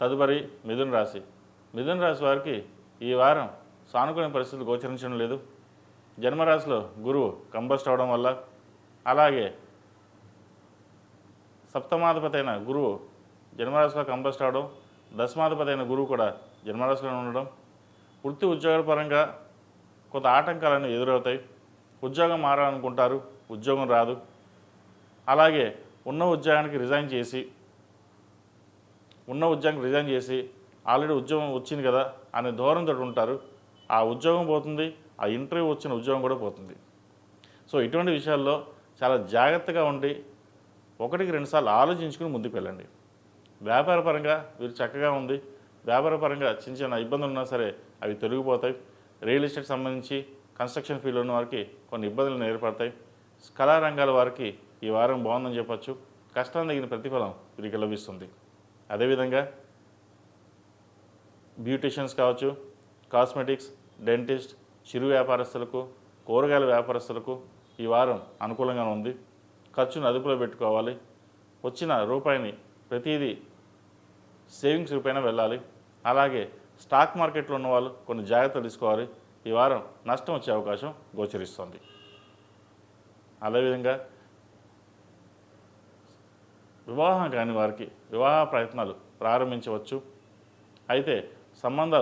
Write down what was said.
తదుపరి మిథున రాశి. మిథున రాశి వారికి ఈ వారం సానుకూల పరిస్థితులు గోచరించడం లేదు. జన్మరాశిలో గురువు కంబస్ట్ అవడం వల్ల అలాగే సప్తమాధిపతి అయిన గురువు జన్మరాశిలో కంబస్ట్ అవడం దశమాధిపతి అయిన గురువు కూడా జన్మరాశిలో ఉండడం వృత్తి ఉద్యోగాల పరంగా కొంత ఆటంకాలను ఎదురవుతాయి. ఉద్యోగం మారాలనుకుంటారు ఉద్యోగం రాదు. అలాగే ఉన్న ఉద్యోగానికి రిజైన్ చేసి ఉన్న ఉద్యోగం రిజైన్ చేసి ఆల్రెడీ ఉద్యోగం వచ్చింది కదా అనే ధోరణితో ఉంటారు. ఆ ఉద్యోగం పోతుంది ఆ ఇంటర్వ్యూ వచ్చిన ఉద్యోగం కూడా పోతుంది. సో ఇటువంటి విషయాల్లో చాలా జాగ్రత్తగా ఉండి ఒకటికి రెండుసార్లు ఆలోచించుకుని ముందుకు వెళ్ళండి. వ్యాపారపరంగా వీరు చక్కగా ఉంది. వ్యాపారపరంగా చిన్న చిన్న ఇబ్బందులు ఉన్నా సరే అవి తొలగిపోతాయి. రియల్ ఎస్టేట్ సంబంధించి కన్స్ట్రక్షన్ ఫీల్డ్ ఉన్న వారికి కొన్ని ఇబ్బందులు ఏర్పడతాయి. కళారంగాల వారికి ఈ వారం బాగుందని చెప్పచ్చు. కష్టం తగిన ప్రతిఫలం వీరికి లభిస్తుంది. అదేవిధంగా బ్యూటిషియన్స్ కావచ్చు కాస్మెటిక్స్ డెంటిస్ట్ చిరు వ్యాపారస్తులకు కూరగాయల వ్యాపారస్తులకు ఈ వారం అనుకూలంగా ఉంది. ఖర్చును అదుపులో పెట్టుకోవాలి. వచ్చిన రూపాయిని ప్రతిదీ సేవింగ్స్ రూపాయన వెళ్ళాలి. అలాగే స్టాక్ మార్కెట్లో ఉన్న వాళ్ళు కొన్ని జాగ్రత్తలు తీసుకోవాలి. ఈ వారం నష్టం వచ్చే అవకాశం గోచరిస్తుంది. అదేవిధంగా వివాహం కాని వారికి వివాహ ప్రయత్నాలు ప్రారంభించవచ్చు. అయితే సంబంధాలు